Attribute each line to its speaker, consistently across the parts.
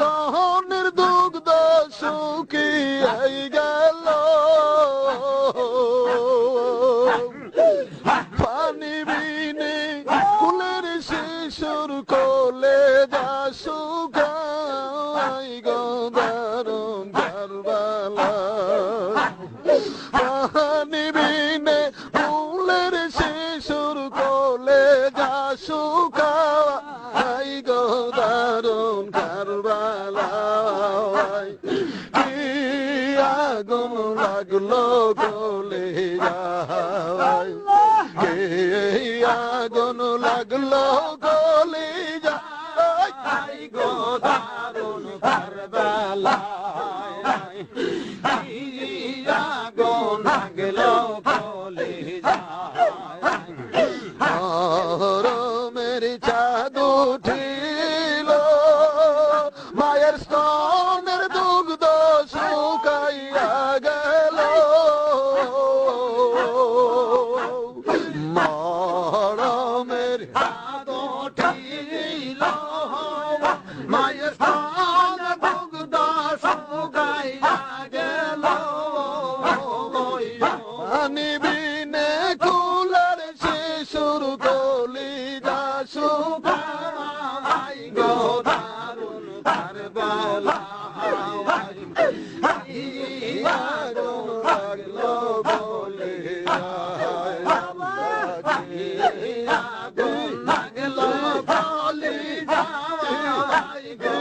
Speaker 1: তহনের দুগ্ধ শুকিয়ে গেল। পানি বিনে কুলের শিশুর কো আগুন লাগল কোলে যায় কে আগুন লাগল কোলে যায় আই গো দারুণ কারবালায় আগুন লাগল কোলে যায় শিশুর কলি যা শুকাই গো দারুণ কারবালা আগুন লাগল বলে লাগল বলে যাই গো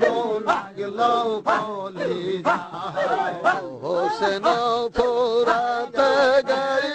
Speaker 1: দারুণ কারবালা হোসেন ফোরাতে গেল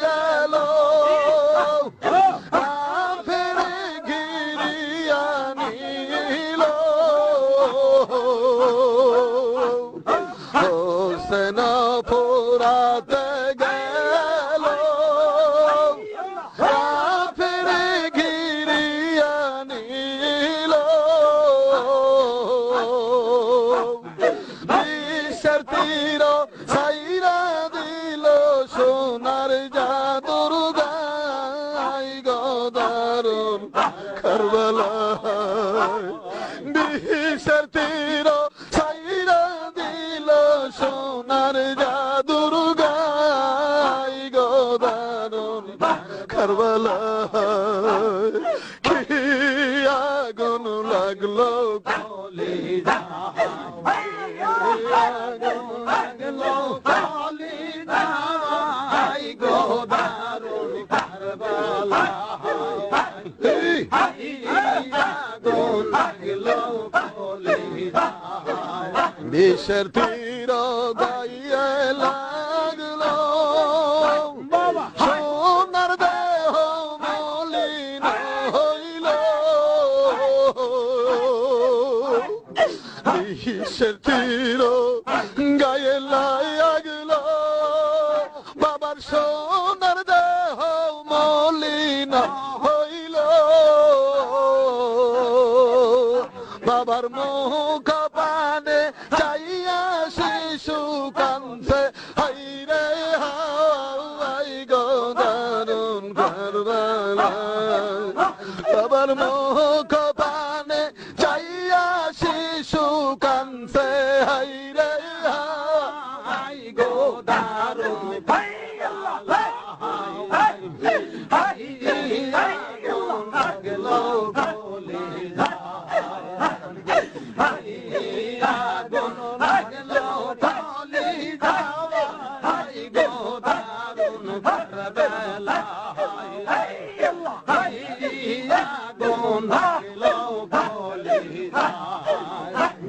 Speaker 1: বিশ্বের তীর সাইরা দিল সোনার জাদুর গাই গদারুন কারবালা, কি আগুন লাগল কলি আগুন লাগল কলি গো বিশ্বের তীর গাইয়ে লাগল। সোনার দেহ মলিন হইল। বিশ্বের তীর গায়ে লাগল। বাবার সোনার শিশু কান্তে হাইরে হাই গো দারুণ কারবালা বাবার মোহ পানে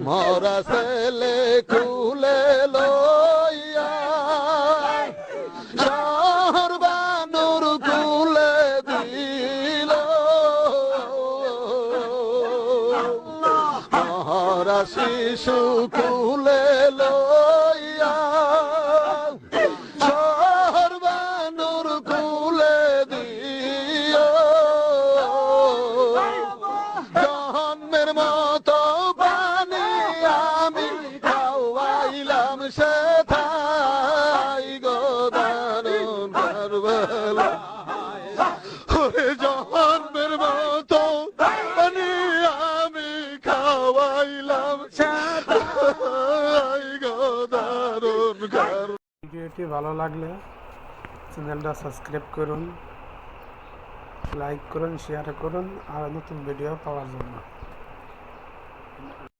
Speaker 1: মরা ছেলে খুলে লইয়া শহর বানুর কুলে দিল। মরা শিশু মতো পানি আমি খাওয়াইলাম সে থাই গো দারুণ কারবালা ওরে জন্মের মতো পানি আমি খাওয়াইলাম সে থাই গো কার
Speaker 2: ভিডিওটি ভালো লাগলে চ্যানেলটা সাবস্ক্রাইব করুন, লাইক করুন শেয়ার করুন, আর নতুন ভিডিও পাওয়ার জন্য।